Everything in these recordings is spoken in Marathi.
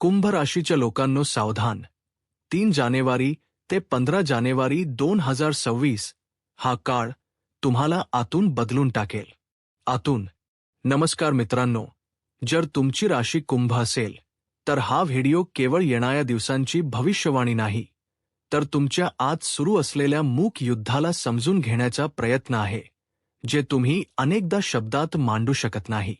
कुंभ राशीच्या लोकांनो सावधान. तीन जानेवारी ते पंधरा जानेवारी दोन हजार सव्वीस हा काळ तुम्हाला आतून बदलून टाकेल. आतून. नमस्कार मित्रांनो जर तुमची राशी कुंभ असेल तर हा व्हिडिओ केवळ येणाऱ्या दिवसांची भविष्यवाणी नाही तर तुमच्या आत सुरू असलेल्या मूक युद्धाला समजून घेण्याचा प्रयत्न आहे जे तुम्ही अनेकदा शब्दात मांडू शकत नाही.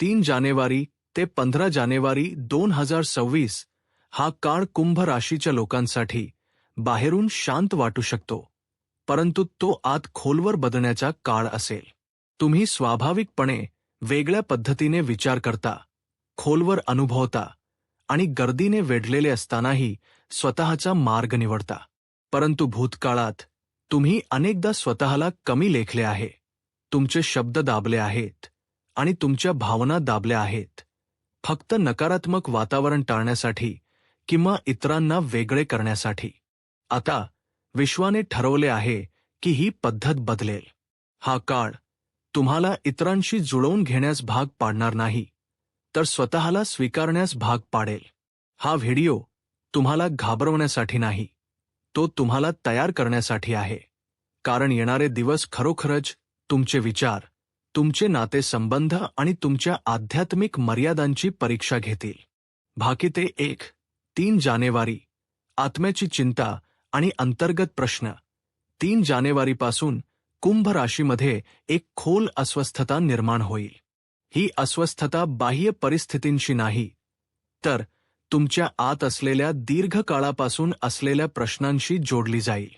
तीन जानेवारी ते पंधरा जानेवारी दोन हजार सव्वीस हा काळ कुंभ राशीच्या लोकांसाठी बाहेरून शांत वाटू शकतो परंतु तो आत खोलवर बदलण्याचा काळ असेल. तुम्ही स्वाभाविकपणे वेगळ्या पद्धतीने विचार करता खोलवर अनुभवता आणि गर्दीने वेढलेले असतानाही स्वतःचा मार्ग निवडता. परंतु भूतकाळात तुम्ही अनेकदा स्वतःला कमी लेखले आहे तुमचे शब्द दाबले आहेत आणि तुमच्या भावना दाबल्या आहेत. फक्त नकारात्मक वातावरण टाळण्यासाठी किंवा इतरांना वेगळे करण्यासाठी. आता विश्वाने ठरवले आहे की ही पद्धत बदलेल. हा काळ तुम्हाला इतरांशी जुळवून घेण्यास भाग पाडणार नाही तर स्वतःला स्वीकारण्यास भाग पाडेल. हा व्हिडिओ तुम्हाला घाबरवण्यासाठी नाही तो तुम्हाला तयार करण्यासाठी आहे. कारण येणारे दिवस खरोखरच तुमचे विचार तुमचे नातेसंबंध आणि तुमच्या आध्यात्मिक मर्यादांची परीक्षा घेतील. भाकिते एक तीन जानेवारी आत्म्याची चिंता आणि अंतर्गत प्रश्न. तीन जानेवारीपासून कुंभ राशीमध्ये एक खोल अस्वस्थता निर्माण होईल. ही अस्वस्थता बाह्य परिस्थितींशी नाही तर तुमच्या आत असलेल्या दीर्घकाळापासून असलेल्या प्रश्नांशी जोडली जाईल.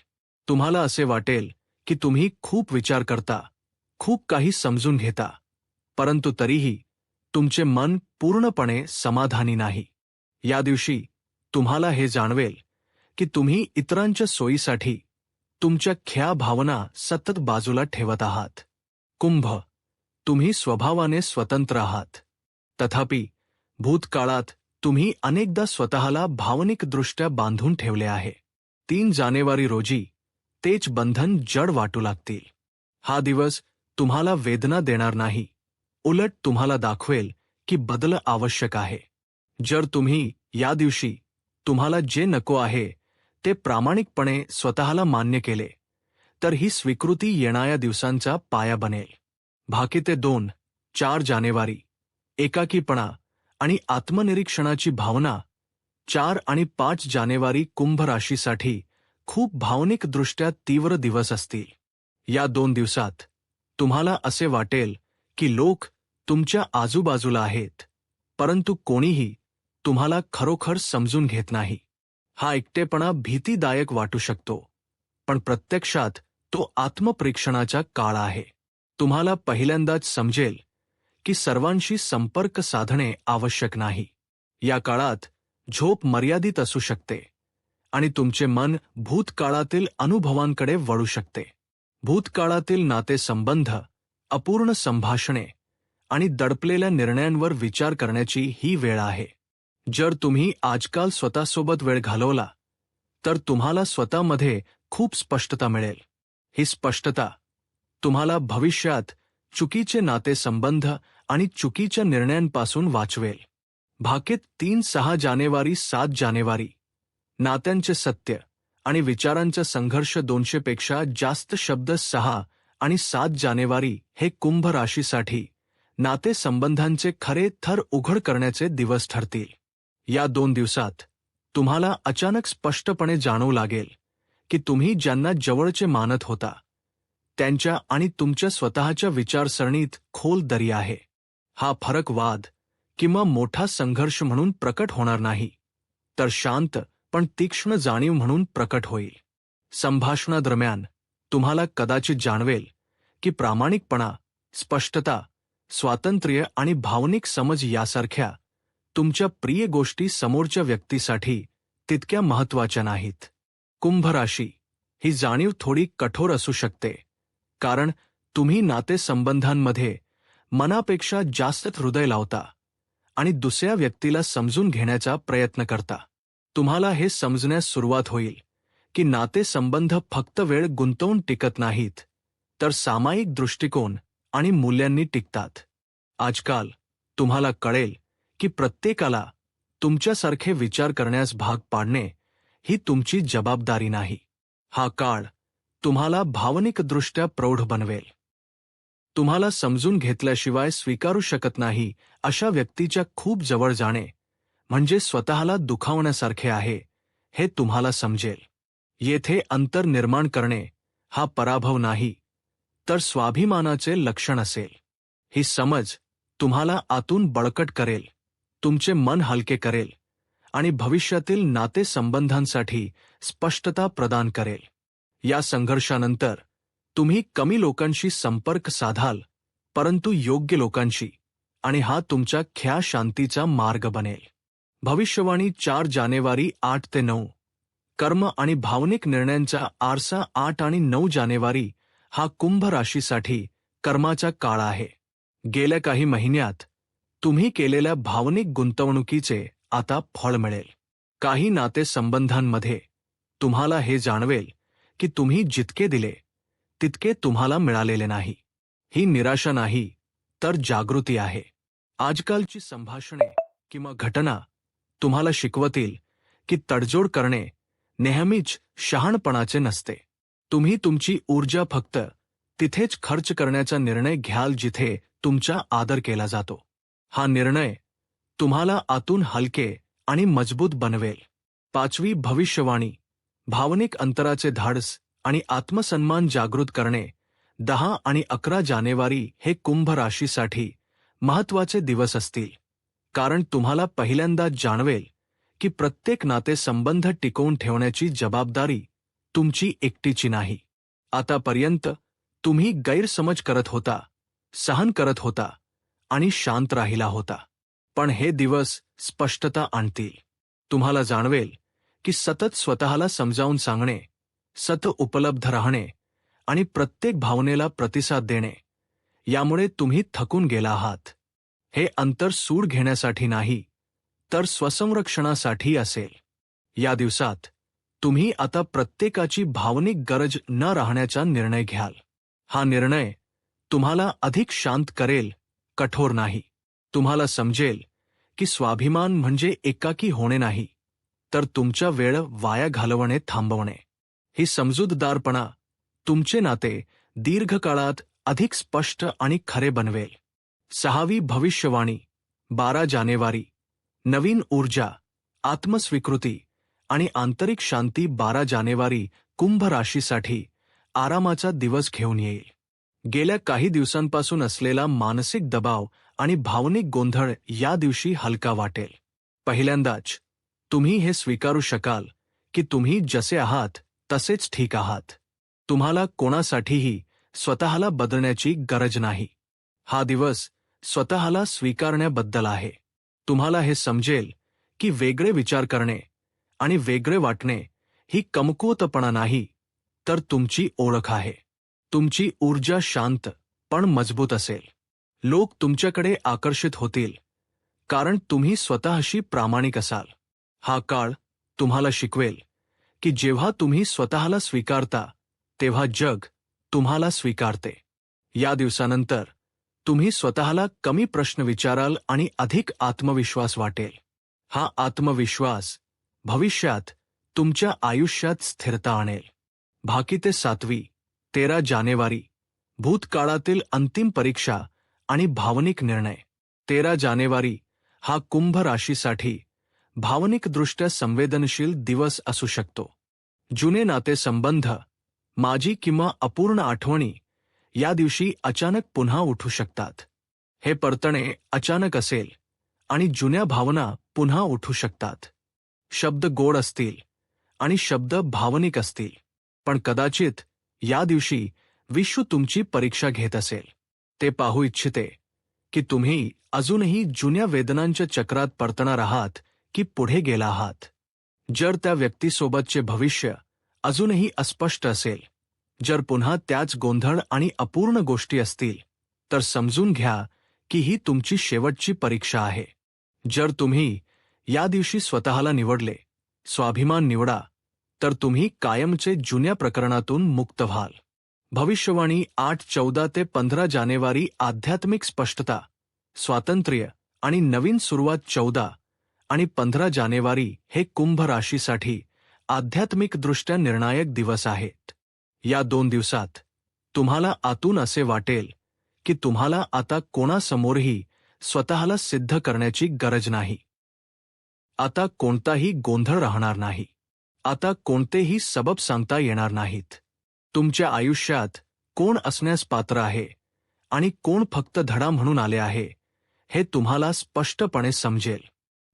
तुम्हाला असे वाटेल की तुम्ही खूप विचार करता. खूप काही समजून घेता परंतु तरीही तुमचे मन पूर्णपणे समाधानी नाही. या दिवशी तुम्हाला हे जाणवेल की तुम्ही इतरांच्या सोयीसाठी तुमच्या ख्या भावना सतत बाजूला ठेवत आहात. कुंभ तुम्ही स्वभावाने स्वतंत्र आहात. तथापि भूतकाळात तुम्ही अनेकदा स्वतःला भावनिकदृष्ट्या बांधून ठेवले आहे. तीन जानेवारी रोजी तेच बंधन जड वाटू लागतील. हा दिवस तुम्हाला वेदना देणार नाही. उलट तुम्हाला दाखवेल की बदल आवश्यक आहे. जर तुम्ही या दिवशी तुम्हाला जे नको आहे ते प्रामाणिकपणे स्वतःला मान्य केले तर ही स्वीकृती येणाऱ्या दिवसांचा पाया बनेल. भाकिते दोन चार जानेवारी. एकाकीपणा आणि आत्मनिरीक्षणाची भावना चार आणि पाच जानेवारी कुंभ राशीसाठी खूप भावनिकदृष्ट्या तीव्र दिवस असतील. या दोन दिवसात तुम्हाला असे वाटेल की लोक तुमच्या आजूबाजूला आहेत परंतु कोणीही तुम्हाला खरोखर समजून घेत नाही. हा एकटेपणा भीतीदायक वाटू शकतो पण प्रत्यक्षात तो आत्मपरीक्षणाचा काळ आहे. तुम्हाला पहिल्यांदाच समजेल की सर्वांशी संपर्क साधणे आवश्यक नाही. या काळात झोप मर्यादित असू शकते आणि तुमचे मन भूतकाळातील अनुभवांकडे वळू शकते. भूतकाळातील नातेसंबंध अपूर्ण संभाषणे आणि दडपलेल्या निर्णयांवर विचार करण्याची ही वेळ आहे. जर तुम्ही आजकाल स्वतःसोबत वेळ घालवला तर तुम्हाला स्वतःमध्ये खूप स्पष्टता मिळेल. ही स्पष्टता तुम्हाला भविष्यात चुकीचे नातेसंबंध आणि चुकीच्या निर्णयांपासून वाचवेल. भाकीत तीन सहा जानेवारी सात जानेवारी नात्यांचे सत्य. आणि विचारांचा संघर्ष दोनशेपेक्षा जास्त शब्द सहा आणि सात जानेवारी हे कुंभ राशीसाठी नातेसंबंधांचे खरे थर उघड करण्याचे दिवस ठरतील. या दोन दिवसात तुम्हाला अचानक स्पष्टपणे जाणवू लागेल की तुम्ही ज्यांना जवळचे मानत होता त्यांच्या आणि तुमच्या स्वतःच्या विचारसरणीत खोल दरी आहे. हा फरक वाद किंवा मोठा संघर्ष म्हणून प्रकट होणार नाही. तर शांत पण तीक्ष्ण जाणीव म्हणून प्रकट होईल. संभाषणादरम्यान तुम्हाला कदाचित जाणवेल की प्रामाणिकपणा स्पष्टता स्वातंत्र्य आणि भावनिक समज यासारख्या तुमच्या प्रिय गोष्टी समोरच्या व्यक्तीसाठी तितक्या महत्त्वाच्या नाहीत. कुंभ राशी ही जाणीव थोडी कठोर असू शकते कारण तुम्ही नातेसंबंधांमध्ये मनापेक्षा जास्त हृदय लावता आणि दुसऱ्या व्यक्तीला समजून घेण्याचा प्रयत्न करता. तुम्हाला हे समजण्यास सुरुवात होईल की नातेसंबंध फक्त वेळ गुंतवून टिकत नाहीत तर सामायिक दृष्टिकोन आणि मूल्यांनी टिकतात. आजकाल तुम्हाला कळेल की प्रत्येकाला तुमच्यासारखे विचार करण्यास भाग पाडणे ही तुमची जबाबदारी नाही. हा काळ तुम्हाला भावनिकदृष्ट्या प्रौढ बनवेल. तुम्हाला समजून घेतल्याशिवाय स्वीकारू शकत नाही अशा व्यक्तीच्या खूप जवळ जाणे म्हणजे स्वतःला दुखावण्यासारखे आहे हे तुम्हाला समजेल. येथे अंतर निर्माण करणे हा पराभव नाही तर स्वाभिमानाचे लक्षण असेल. ही समज तुम्हाला आतून बळकट करेल तुमचे मन हलके करेल आणि भविष्यातील नातेसंबंधांसाठी स्पष्टता प्रदान करेल. या संघर्षानंतर तुम्ही कमी लोकांशी संपर्क साधाल परंतु योग्य लोकांशी आणि हा तुमच्या ख्या शांतीचा मार्ग बनेल. भविष्यवाणी चार जानेवारी आठ ते नऊ. कर्म आणि भावनिक निर्णयांचा आरसा आठ आणि नऊ जानेवारी हा कुंभ राशीसाठी कर्माचा काळ आहे. गेल्या काही महिन्यात तुम्ही केलेल्या भावनिक गुंतवणुकीचे आता फळ मिळेल. काही नातेसंबंधांमध्ये तुम्हाला हे जाणवेल की तुम्ही जितके दिले तितके तुम्हाला मिळालेले नाही. ही निराशा नाही तर जागृती आहे. आजकालची संभाषणे किंवा घटना तुम्हाला शिकवतील की तडजोड करणे नेहमीच शहाणपणाचे नसते. तुम्ही तुमची ऊर्जा फक्त तिथेच खर्च करण्याचा निर्णय घ्याल जिथे तुमचा आदर केला जातो. हा निर्णय तुम्हाला आतून हलके आणि मजबूत बनवेल. पाचवी भविष्यवाणी. भावनिक अंतराचे धाडस आणि आत्मसन्मान जागृत करणे. दहा आणि अकरा जानेवारी हे कुंभ राशीसाठी महत्त्वाचे दिवस असतील. कारण तुम्हाला पहिल्यांदा जाणवेल की प्रत्येक नातेसंबंध टिकवून ठेवण्याची जबाबदारी तुमची एकटीची नाही. आतापर्यंत तुम्ही गैरसमज करत होता सहन करत होता आणि शांत राहिला होता. पण हे दिवस स्पष्टता आणतील. तुम्हाला जाणवेल की सतत स्वतःला समजावून सांगणे सत उपलब्ध राहणे आणि प्रत्येक भावनेला प्रतिसाद देणे यामुळे तुम्ही थकून गेला आहात. हे अंतर सूड घेण्यासाठी नाही तर स्वसंरक्षणासाठी असेल. या दिवसात तुम्ही आता प्रत्येकाची भावनिक गरज न राहण्याचा निर्णय घ्याल. हा निर्णय तुम्हाला अधिक शांत करेल कठोर नाही. तुम्हाला समजेल की स्वाभिमान म्हणजे एकाकी होणे नाही तर तुमच्या वेळ वाया घालवणे थांबवणे. ही समजूतदारपणा तुमचे नाते दीर्घकाळात अधिक स्पष्ट आणि खरे बनवेल. सहावी भविष्यवाणी बारा जानेवारी नवीन ऊर्जा आत्मस्वीकृती आणि आंतरिक शांती बारा जानेवारी कुंभ राशीसाठी आरामाचा दिवस घेऊन येईल. गेल्या काही दिवसांपासून असलेला मानसिक दबाव आणि भावनिक गोंधळ या दिवशी हलका वाटेल. पहिल्यांदाच तुम्ही हे स्वीकारू शकाल की तुम्ही जसे आहात तसेच ठीक आहात. तुम्हाला कोणासाठीही स्वतःला बदलण्याची गरज नाही. हा दिवस स्वतःला स्वीकारण्याबद्दल आहे. तुम्हाला हे समजेल की वेगळे विचार करणे आणि वेगळे वाटणे ही कमकुवतपणा नाही तर तुमची ओळख आहे. तुमची ऊर्जा शांत पण मजबूत असेल. लोक तुमच्याकडे आकर्षित होतील कारण तुम्ही स्वतःशी प्रामाणिक असाल. हा काळ तुम्हाला शिकवेल की जेव्हा तुम्ही स्वतःला स्वीकारता तेव्हा जग तुम्हाला स्वीकारते. या दिवसानंतर तुम्ही स्वतःला कमी प्रश्न विचाराल आणि अधिक आत्मविश्वास वाटेल. हा आत्मविश्वास भविष्यात तुमच्या आयुष्यात स्थिरता आणेल. भाकी ते सातवी तेरा जानेवारी भूतकाळातील अंतिम परीक्षा आणि भावनिक निर्णय. तेरा जानेवारी हा कुंभ राशीसाठी भावनिकदृष्ट्या संवेदनशील दिवस असू शकतो. जुने नातेसंबंध माजी किंवा अपूर्ण आठवणी या दिवशी अचानक पुन्हा उठू शकतात. हे परतणे अचानक असेल आणि जुन्या भावना पुन्हा उठू शकतात. शब्द गोड असतील आणि शब्द भावनिक असतील पण कदाचित या दिवशी विश्व तुमची परीक्षा घेत असेल. ते पाहू इच्छिते की तुम्ही अजूनही जुन्या वेदनांच्या चक्रात परतणार आहात की पुढे गेला आहात. जर त्या व्यक्तीसोबतचे भविष्य अजूनही अस्पष्ट असेल जर पुन्हा त्याच गोंधळ आणि अपूर्ण गोष्टी असतील तर समजून घ्या की ही तुमची शेवटची परीक्षा आहे. जर तुम्ही या दिवशी स्वतःला निवडले स्वाभिमान निवडा तर तुम्ही कायमचे जुन्या प्रकरणातून मुक्त व्हाल. भविष्यवाणी आठ चौदा ते पंधरा जानेवारी आध्यात्मिक स्पष्टता स्वातंत्र्य आणि नवीन सुरुवात चौदा आणि पंधरा जानेवारी हे कुंभ राशीसाठी आध्यात्मिकदृष्ट्या निर्णायक दिवस आहेत. या दोन दिवसात. तुम्हाला आतून असे वाटेल की तुम्हाला आता कोणासमोरही स्वतःला सिद्ध करण्याची गरज नाही. आता कोणताही गोंधळ राहणार नाही. आता कोणतेही सबब सांगता येणार नाहीत. तुमच्या आयुष्यात कोण असण्यास पात्र आहे आणि कोण फक्त धडा म्हणून आले आहे हे तुम्हाला स्पष्टपणे समजेल.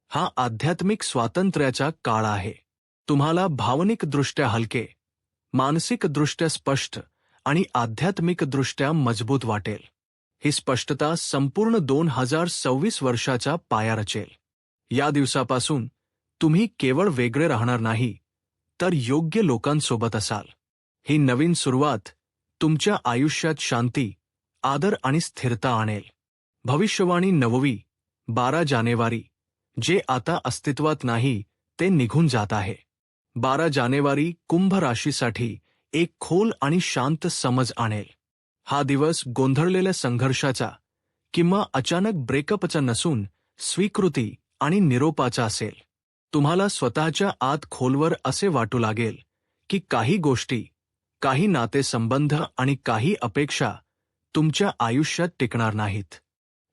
हा आध्यात्मिक स्वातंत्र्याचा काळ आहे. तुम्हाला भावनिकदृष्ट्या हलके मानसिकदृष्ट्या स्पष्ट आणि आध्यात्मिकदृष्ट्या मजबूत वाटेल. ही स्पष्टता संपूर्ण दोन हजार सव्वीस वर्षाचा पाया रचेल. या दिवसापासून तुम्ही केवळ वेगळे राहणार नाही तर योग्य लोकांसोबत असाल. ही नवीन सुरुवात तुमच्या आयुष्यात शांती आदर आणि स्थिरता आणेल. भविष्यवाणी नववी बारा जानेवारी जे आता अस्तित्वात नाही ते निघून जात आहे. बारा जानेवारी कुंभ राशीसाठी एक खोल आणि शांत समज आणेल. हा दिवस गोंधळलेल्या संघर्षाचा किंवा अचानक ब्रेकअपचा नसून स्वीकृती आणि निरोपाचा असेल. तुम्हाला स्वतःच्या आत खोलवर असे वाटू लागेल की काही गोष्टी काही नातेसंबंध आणि काही अपेक्षा तुमच्या आयुष्यात टिकणार नाहीत.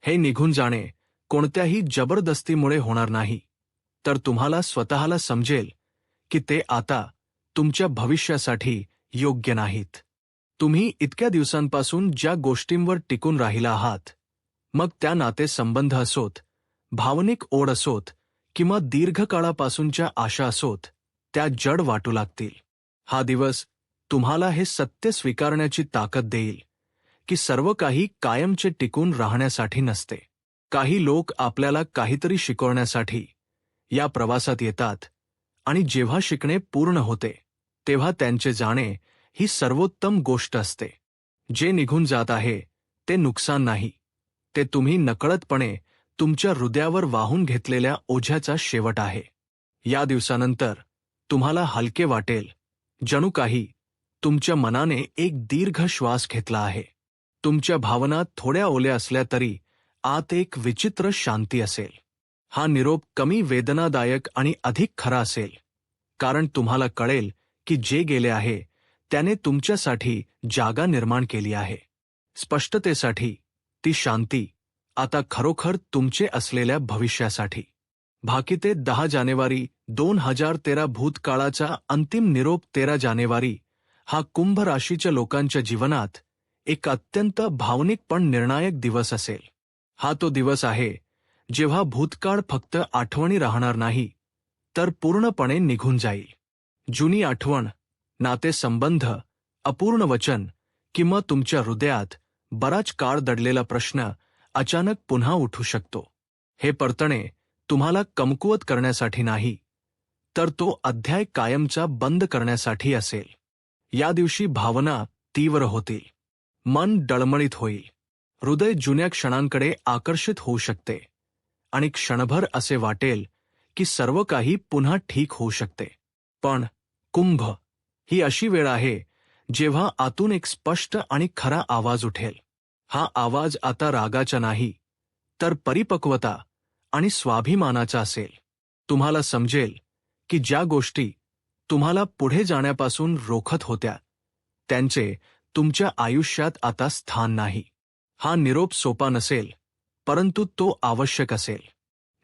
हे निघून जाणे कोणत्याही जबरदस्तीमुळे होणार नाही. तर तुम्हाला स्वतःला समजेल की ते आता तुमच्या भविष्यासाठी योग्य नाहीत. तुम्ही इतक्या दिवसांपासून ज्या गोष्टींवर टिकून राहिला आहात मग त्या नातेसंबंध असोत भावनिक ओढ असोत किंवा दीर्घकाळापासूनच्या आशा असोत त्या जड वाटू लागतील. हा दिवस तुम्हाला हे सत्य स्वीकारण्याची ताकद देईल की सर्व काही कायमचे टिकून राहण्यासाठी नसते. काही लोक आपल्याला काहीतरी शिकवण्यासाठी या प्रवासात येतात आणि जेव्हा शिकणे पूर्ण होते तेव्हा त्यांचे जाणे ही सर्वोत्तम गोष्ट असते. जे निघून जात आहे ते नुकसान नाही. ते तुम्ही नकळतपणे तुमच्या हृदयावर वाहून घेतलेल्या ओझ्याचा शेवट आहे. या दिवसानंतर तुम्हाला हलके वाटेल. जणू काही तुमच्या मनाने एक दीर्घ श्वास घेतला आहे. तुमच्या भावना थोड्या ओल्या असल्या तरी आत एक विचित्र शांती असेल. हा निरोप कमी वेदनादायक आणि अधिक खरा असेल. कारण तुम्हाला कळेल की जे गेले आहे त्याने तुमच्यासाठी जागा निर्माण केली आहे. स्पष्टतेसाठी ती शांती आता खरोखर तुमचे असलेल्या भविष्यासाठी. भाकिते दहा जानेवारी दोन हजार तेरा भूतकाळाचा अंतिम निरोप तेरा जानेवारी हा कुंभ राशीच्या लोकांच्या जीवनात एक अत्यंत भावनिक पण निर्णायक दिवस असेल. हा तो दिवस आहे जेव्हा भूतकाळ फक्त आठवणी राहणार नाही तर पूर्णपणे निघून जाईल. जुनी आठवण नातेसंबंध अपूर्ण वचन किंवा तुमच्या हृदयात बराच काळ दडलेला प्रश्न अचानक पुन्हा उठू शकतो. हे परतणे तुम्हाला कमकुवत करण्यासाठी नाही तर तो अध्याय कायमचा बंद करण्यासाठी असेल. या दिवशी भावना तीव्र होतील. मन डळमळीत होईल. हृदय जुन्या क्षणांकडे आकर्षित होऊ शकते. आणि क्षणभर असे वाटेल की सर्व काही पुन्हा ठीक होऊ शकते. पण कुंभ ही अशी वेळ आहे जेव्हा आतून एक स्पष्ट आणि खरा आवाज उठेल. हा आवाज आता रागाचा नाही तर परिपक्वता आणि स्वाभिमानाचा असेल. तुम्हाला समजेल की ज्या गोष्टी तुम्हाला पुढे जाण्यापासून रोखत होत्या त्यांचे तुमच्या आयुष्यात आता स्थान नाही. हा निरोप सोपा नसेल परंतु तो आवश्यक असेल.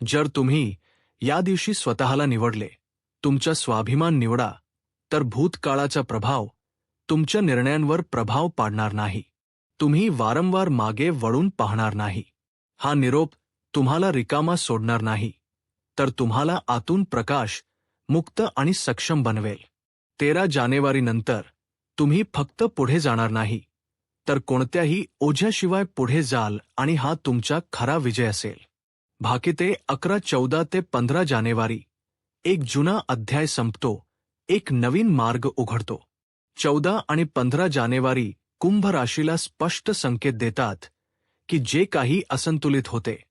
जर तुम्ही या दिवशी स्वतःला निवडले तुमचा स्वाभिमान निवडा तर भूतकाळाचा प्रभाव तुमच्या निर्णयांवर प्रभाव पाडणार नाही. तुम्ही वारंवार मागे वळून पाहणार नाही. हा निरोप तुम्हाला रिकामा सोडणार नाही. तर तुम्हाला आतून प्रकाश मुक्त आणि सक्षम बनवेल. तेरा जानेवारीनंतर तुम्ही फक्त पुढे जाणार नाही. तर कोणत्याही ओझ्याशिवाय पुढे जाल आणि हा तुमचा खरा विजय असेल. भाकिते अकरा चौदा ते पंधरा जानेवारी. एक जुना अध्याय संपतो. एक नवीन मार्ग उघडतो. चौदा आणि पंधरा जानेवारी कुंभ राशीला स्पष्ट संकेत देतात की जे काही असंतुलित होते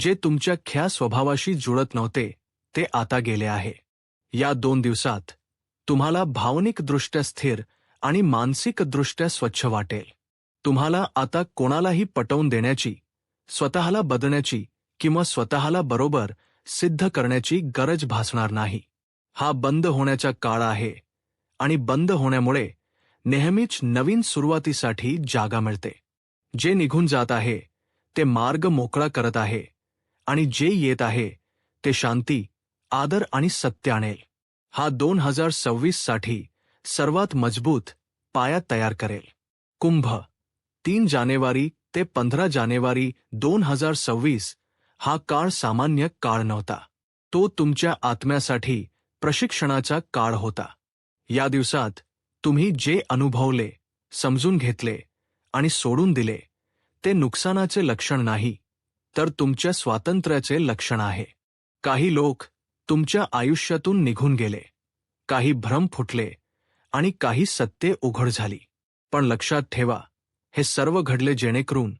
जे तुमच्या ख्या स्वभावाशी जुळत नव्हते ते आता गेले आहे. या दोन दिवसात तुम्हाला भावनिकदृष्ट्या स्थिर आणि मानसिकदृष्ट्या स्वच्छ वाटेल. तुम्हाला आता कोणालाही पटवून देण्याची स्वतःला बदलण्याची किंवा स्वतःला बरोबर सिद्ध करण्याची गरज भासणार नाही. हा बंद होण्याचा काळ आहे आणि बंद होण्यामुळे नेहमीच नवीन सुरुवातीसाठी जागा मिळते. जे निघून जात आहे ते मार्ग मोकळा करत आहे आणि जे येत आहे ते शांती आदर आणि सत्य आणेल. हा दोन हजार सव्वीससाठी सर्वात मजबूत पाया तयार करेल. कुंभ तीन जानेवारी ते पंधरा जानेवारी दोन हजार सव्वीस हा काळ सामान्य काळ नव्हता. तो तुमच्या आत्म्यासाठी प्रशिक्षणाचा काळ होता. या दिवसात तुम्ही जे अनुभवले समजून घेतले आणि सोडून दिले ते नुकसानाचे लक्षण नाही तर तुमच्या स्वातंत्र्याचे लक्षण आहे. काही लोक तुमच्या आयुष्यातून निघून गेले काही भ्रम फुटले आणि काही सत्ये उघड झाली. पण लक्षात ठेवा हे सर्व घडले जेणेकरून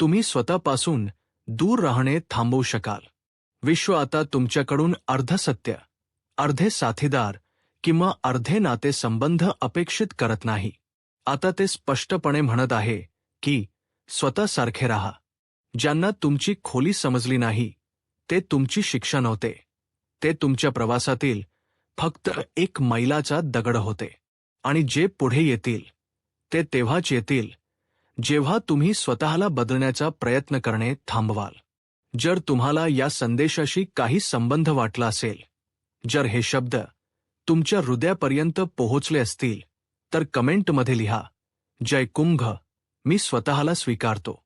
तुम्ही स्वतःपासून दूर राहणे थांबवू शकाल. विश्व आता तुमच्याकडून अर्धसत्य अर्धे साथीदार किंवा अर्धे नाते संबंध अपेक्षित करत नाही. आता ते स्पष्टपणे म्हणत आहे की स्वतःसारखे राहा. ज्यांना तुमची खोली समजली नाही ते तुमची शिक्षा नव्हते. ते तुमच्या प्रवासातील फक्त एक मैलाचा दगड होते. आणि जे पुढे येतील ते तेव्हाच येतील जेव्हा तुम्ही स्वतःला बदलण्याचा प्रयत्न करणे थांबवाल. जर तुम्हाला या संदेशाशी काही संबंध वाटला असेल जर हे शब्द तुमच्या हृदयापर्यंत पोहोचले असतील तर कमेंटमध्ये लिहा जय कुंभ मी स्वतःला स्वीकारतो.